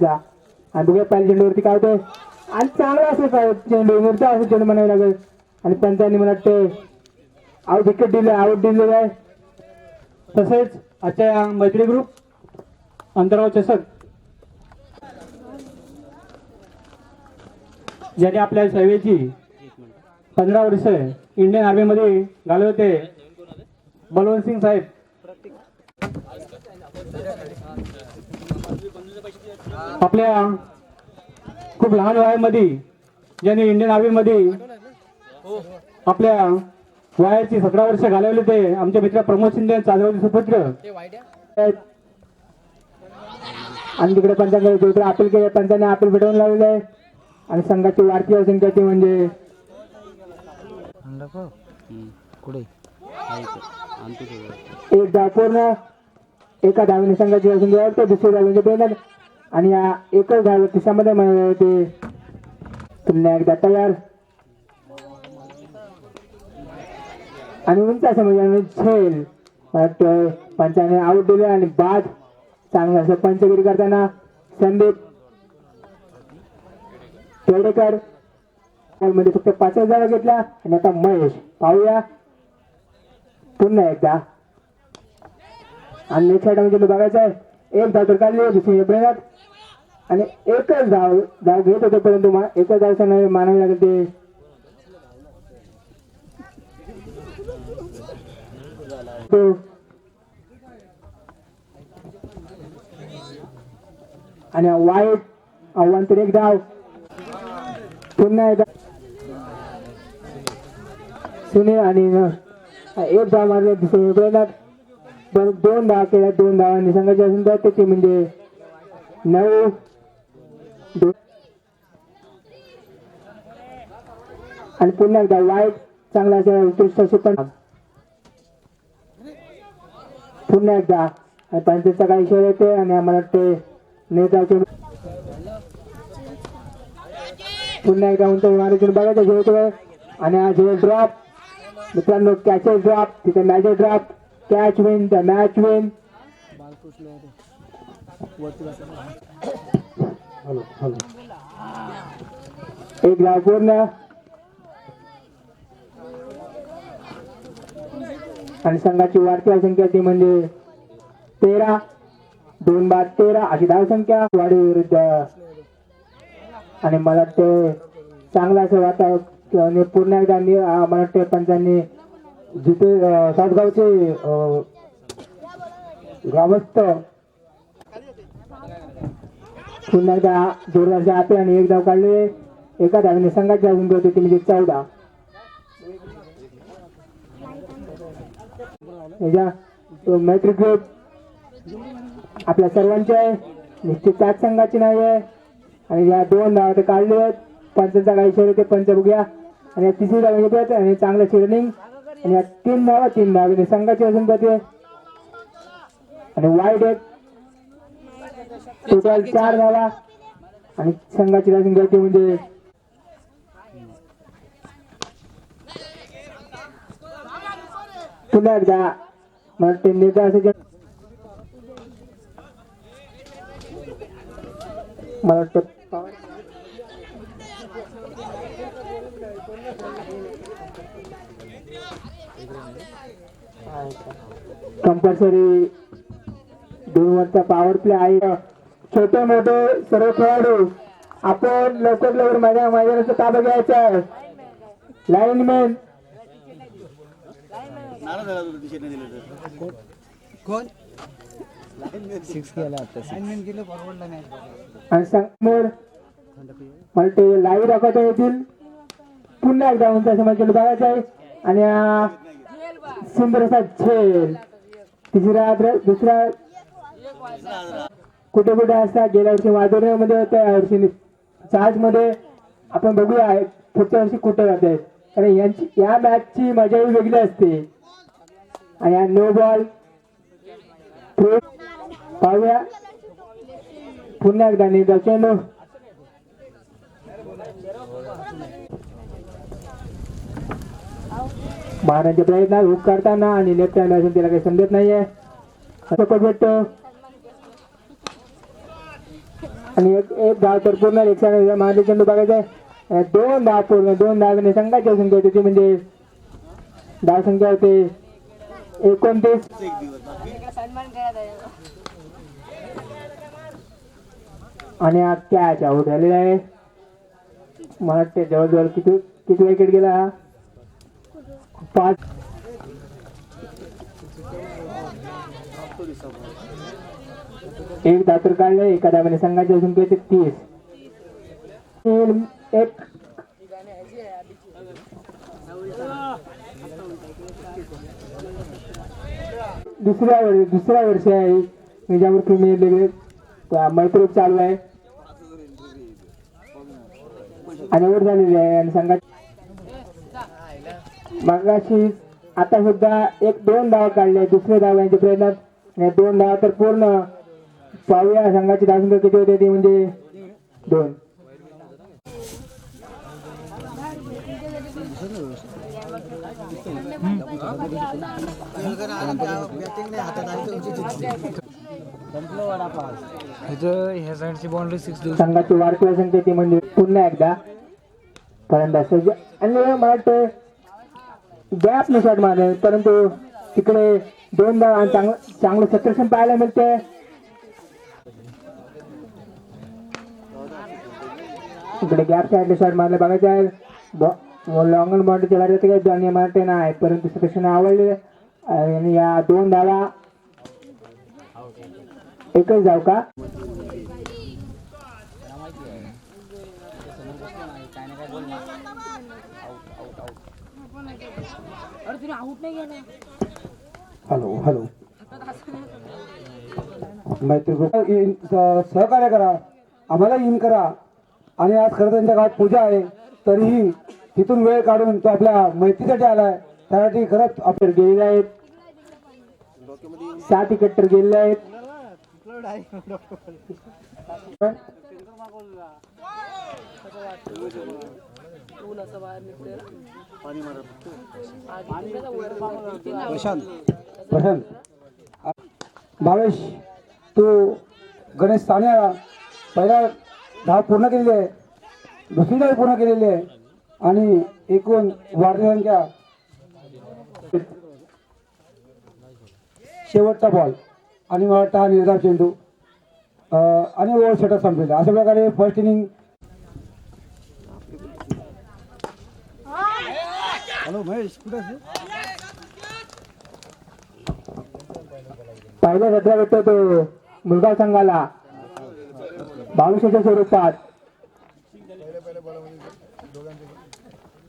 चालवायचा आणि बघा पहिल्या चेंडूवरती काय होतंय. आणि चांगला असेल चेंडू मोठा असेल चेंडू म्हणावी लागेल. आणि पंचांनी मला वाटतं आऊट विकेट दिलं आऊट दिलेलं आहे. तसेच आजच्या या मैत्री ग्रुप अंतराव चषक ज्याने आपल्या सेवेची पंधरा वर्ष इंडियन आर्मीमध्ये घालवते बलवंत सिंग साहेब. आपल्या खूप लहान वयामध्ये ज्यांनी इंडियन आर्मीमध्ये आपल्या वयाची सतरा वर्ष घालवले ते आमचे मित्र प्रमोद शिंदे चालवले सुपुत्र. आणि तिकडे पंचांकडे दुसरं अपील केलं. पंचाने अपील भेटवून लावलेलं आहे. आणि संघाची वाढती संख्याची म्हणजे एक डाव पूर्ण एका धावेने संघाची असून दुसऱ्या आणि या एकच झालं तिच्यामध्ये म- ते पुन्हा एकदा तयार. आणि उंच समजाने म्हणजे छेल. मला पंचाने आऊट दिले आणि बाद. चांगलं असं पंचगिरी करताना संदीप पेडेकर. मध्ये फक्त पाचच जागा घेतल्या आणि आता महेश. पाहूया. पुन्हा एकदा. आणि नेक्स्ट आयटम म्हणजे बघायचं आहे. एक धाव तर काढली दुसरी आणि एकच धाव धाव घेत होते परंतु एकच धाव सांगा मानावी लागेल ते. आणि वाईट आव्हान तर एक धाव. पुन्हा एकदा. सुनील आणि एक धाव मारले दुसरे प्रयत्नात दोन धाव केल्या दोन धावांनी. संघाची असून तर त्याची म्हणजे नऊ आणि पुन्हा एकदा वाईट चांगला असेल उत्कृष्ट सुपर पुन्हा एकदा आणि पंचायतचा काही इशारा येते आणि आम्हाला वाटते नेताचे पुन्हा एकदा उंच मारायचे. बघायचं जेवतो आणि हा जेव ड्रॉप मित्रांनो कॅचेस ड्रॉप तिथे matches drop catch win the match win एक धाव पूर्ण आणि संघाची वाढती संख्या ती म्हणजे तेरा दोन बाद तेरा अशी धाव संख्या. वाढी विरुद्ध आणि मला वाटतं चांगलं असं वातावरण पूर्ण एकदा मला वाटतं पंचांनी जिथे सातगावचे ग्रामस्थ पुन्हा एकदा जोरदारच्या आते आणि एक धाव काढले. एका धावाने संघाची अजून होती ती म्हणजे चौदा. तो मैत्री ग्रुप आपल्या सर्वांचे आहे. निश्चित त्याच संघाची नाही आहे. आणि या दोन धावा ते काढले आहेत. पंचांचा काही इशारे ते पंच बघूया. आणि या तिसरी धावा येतात आणि चांगलं शिरनिंग आणि या तीन धावा तीन धावा संघाची असून जाते आणि वाईट एक टोटल चार धावा आणि संघाची राजून घ्यायची म्हणजे पुन्हा एकदा मला वाटतं नेता असे मला वाटतं कंपल्सरी दोन वर्षचा पॉवर प्ले आहे. छोटे मोठे सर्व खेळाडू आपण लवकर लवकर माझ्या मैदानाचा ताबा घ्यायचा आहे लाईनमॅन सिक्स केला आता आणि समोर मला ते लाईव्ह दाखवता येतील. पुन्हा एकदा उंच असं मला बघायचं आहे आणि सुंदर असा झेल. तिसरा दुसरा कुठे कुठे असतात? गेल्या वर्षी माधुर्यामध्ये होत्या यावर्षी चार्जमध्ये मध्ये आपण बघूया पुढच्या वर्षी कुठे जात. आहेत कारण यांची या मॅचची मजाही वेगळी असते. आणि हा नो बॉल पाहूया. पुन्हा एकदा निर्धाव चेंडू मारण्याचे प्रयत्न हुक करताना आणि लेफ्ट हँड असून तिला काही समजत नाहीये. असं भेटतो आणि एक एक धाव तर पूर्ण रिक्षा मारले चेंडू बघायचा आहे. दोन धाव पूर्ण दोन धावाने संघाची संख्या होती ती म्हणजे धाव संख्या होते एकोणतीस. आणि हा कॅच आऊट झालेला आहे. मला वाटते जवळजवळ किती किती विकेट गेला हा? पाच. एक दातर काढलं एका दाबाने संघाची संख्या ते तीस. तीन, एक. दुसऱ्या वर्ष दुसऱ्या वर्षी आहे. निजापूर प्रीमियर लीग मैत्री चालू आहे. आणि ओढ झालेली आहे. आणि संघात मगाशी आता सुद्धा एक दोन धाव काढले. दुसऱ्या धाव यांचे प्रयत्न दोन धाव तर पूर्ण पाहूया संघाची धावसंख्या किती होते ती म्हणजे? दोन. ह्या साईडची बाउंड्री सिक्स संघाची वाढती संख्या ती म्हणजे? पुन्हा एकदा. फलंदाज आणि मला वाटतं गॅप न शॉट मारले परंतु तिकडे दोनदा आणि चांगलं चांगलं सत्रक्षण पाहायला मिळते इकडे गॅप साईडला शॉट मारले. बघायचं आहे लॉंग अँड बाउंड्री चला जाते काय आणि मारते? नाही. परंतु सत्रक्षण आवडले. आणि या दोन धावा. एकच धाव का? हॅलो हॅलो मैत्री सहकार्य करा. आम्हाला इन करा. आणि आज खरं त्यांच्या गावात पूजा आहे तरीही तिथून वेळ काढून तो आपल्या मैत्रीसाठी आलाय. त्यासाठी खरंच आप- तर गेलेले आहेत. सात इकट्टर गेलेले आहेत. प्रशांत. भावेश तू गणेश सान्या पहिला धाव पूर्ण केलेली आहे. दुसरी धाव पूर्ण केलेली आहे. आणि एकूण वाढती संख्या शेवटचा बॉल आणि मला वाटतं हा निर्धाव चेंडू आणि ओव्हर षटक संपलेला अशा प्रकारे फर्स्ट इनिंग हॅलो महेश कुठे पहिल्या सत्रात होतो तो मुलगा संघाला. बावीसच्या स्वरूपात.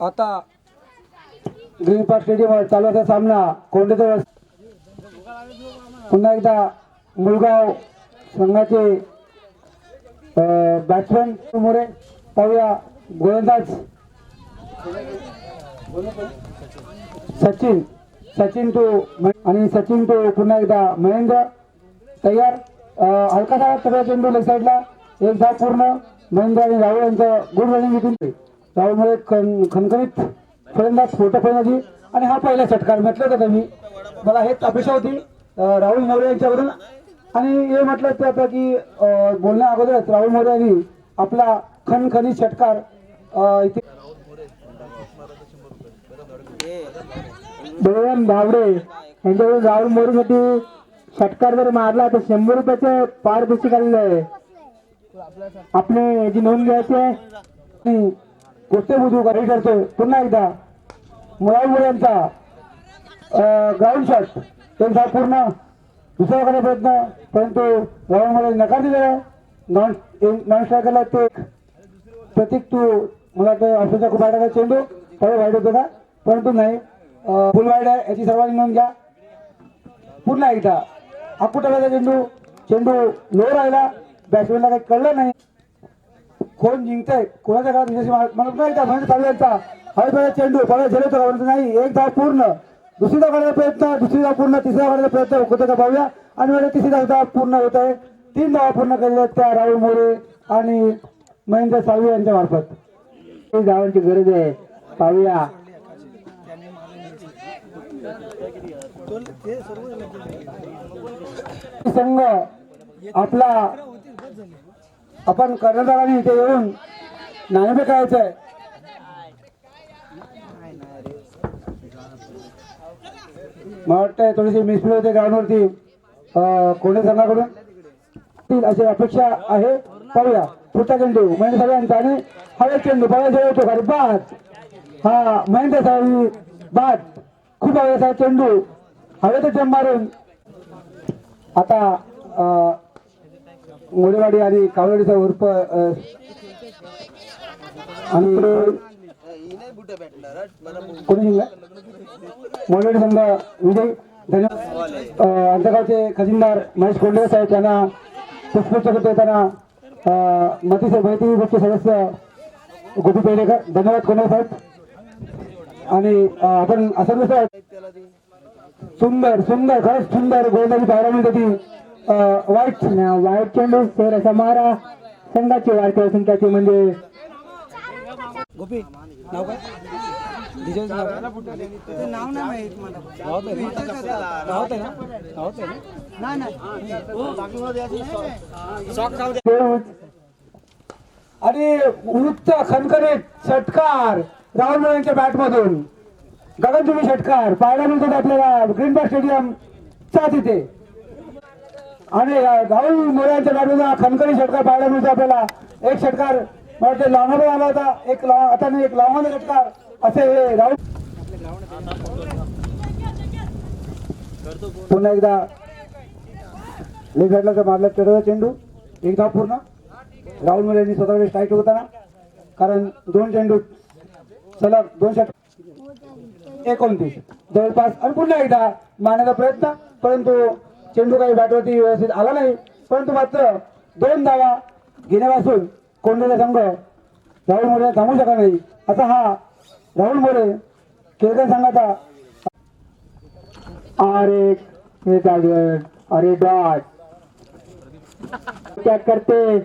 आता ग्रीन पार्क स्टेडियमवर चालू असा सामना कोंडेचा पुन्हा एकदा मुलगाव संघाचे बॅट्समॅन मोरे पाहूया गोलंदाज. सचिन सचिन टू आणि सचिन टू पुन्हा एकदा महेंद्र तयार. अं, हलकासा सगळा चेंडू लेग साईडला. एक धाव पूर्ण महेंद्र आणि राहुल यांचं गुड रनिंग विकून राहुलमध्ये खन खणखणीत फलंदाज फोटो फलंदाजी आणि हा पहिला षटकार म्हटलं होतं मी. मला हेच अपेक्षा होती राहुल मोरे यांच्यावरून. आणि हे म्हटलं ते आता की बोलण्या अगोदरच राहुल मोरे यांनी आपला खणखणीत षटकार इथे बळवंत भावडे यांच्याकडून राहुल मोरेसाठी षटकार जर मारला. तर शंभर रुपयाचं पारितोषिक आलेलं आहे. आपले याची नोंद घ्यायची आहे गोष्टी बुजू काही ठरतोय. पुन्हा एकदा मुळाई यांचा ग्राउंड शॉट त्यांचा पूर्ण दुसरा करण्याचा प्रयत्न परंतु मुळे नकार दिलेला नॉन नॉन स्ट्रायकरला ते एक प्रतीक तू मला वाटतं ऑफिसचा खूप वाईट चेंडू थोडं वाईट होतं का? परंतु नाही फुल वाईट आहे याची सर्वांनी नोंद घ्या. पुन्हा एकदा अकुटाला चेंडू चेंडू लो राहिला बॅट्समॅनला काही कळलं नाही. कोण जिंकतंय? कोणाच्या घरात विशेष म्हणत नाही का म्हणजे चालू यांचा. हळद पहिला चेंडू पहिला झेल परंतु नाही. एक धाव पूर्ण. दुसरी धाव काढायचा प्रयत्न दुसरी धाव पूर्ण तिसरी धाव प्रयत्न. होतो का पाहूया. आणि म्हणजे तिसरी धाव धाव पूर्ण होत आहे. तीन धावा पूर्ण केलेल्या आहेत त्या राहुल मोरे आणि महेंद्र साळवी यांच्या मार्फत. धावांची गरज आहे. पाहूया. संघ आपला आपण कर्णधाराने इथे येऊन नाही खेळायचं आहे मला वाटतंय थोडीशी मिसफिल होते ग्राउंडवरती. कोणी संघाकडून अशी अपेक्षा आहे. पाहूया. पुढचा चेंडू. महेंद्र सगळ्यांचा आणि हवे चेंडू. पळायचा होतो खाली बाद हा महेंद्र साहेब बाद खूप साहेब चेंडू. हवेत जम मारून. आता मोडेवाडी आणि कावळवाडीचा उर्फ आणि कोणी जिंकला? मोडेवाडी संघ विजय धन्यवाद आमच्या खजिनदार महेश कोंडे साहेब त्यांना पुष्पचक्र देताना मतीचे मतीसाहेब माहिती सदस्य गोपी पेडेकर धन्यवाद कोंडे साहेब. आणि आपण असं दुसरं सुंदर सुंदर खरंच सुंदर गोलंदाजी पाहायला मिळते ती. वाईट वाईट चेंडू सर असा मारा संघाची वाढत्या संख्याची म्हणजे गोपी नाव काय? नाव नाही माहीत मला आणि षटकार राहुल यांच्या बॅट मधून गगनचुंबी षटकार पाहायला मिळतात आपल्याला. ग्रीन पार्क स्टेडियम चा तिथे. आणि राहुल मोरे गाडीचा बॅट षटकार पाहायला मिळतो आपल्याला. एक षटकार मला वाटतं आला होता. एक आता एक लांबा षटकार. असे हे राहुल पुन्हा एकदा. लेग तर मारला चढवला चेंडू. एकदा पूर्ण. राहुल मोरे यांनी स्वतःकडे स्ट्राईक होताना कारण दोन चेंडू सलग दोन षट एकोणतीस. जवळपास आणि पुन्हा एकदा मारण्याचा प्रयत्न. परंतु चेंडू काही बॅटवरती व्यवस्थित आला नाही. परंतु मात्र दोन धावा घेण्यापासून कोंडेचा संघ राहुल मोरे थांबू शकला नाही. असा हा राहुल मोरे केळकर संघाचा अरे अरे डॉट क्या करते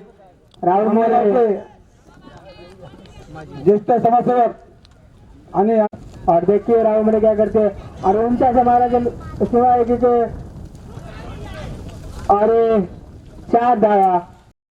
राहुल मोरे. ज्येष्ठ समाजसेवक आणि और देखिए राहुल मोरे क्या करते? और उनका से मारा एक और चार धावा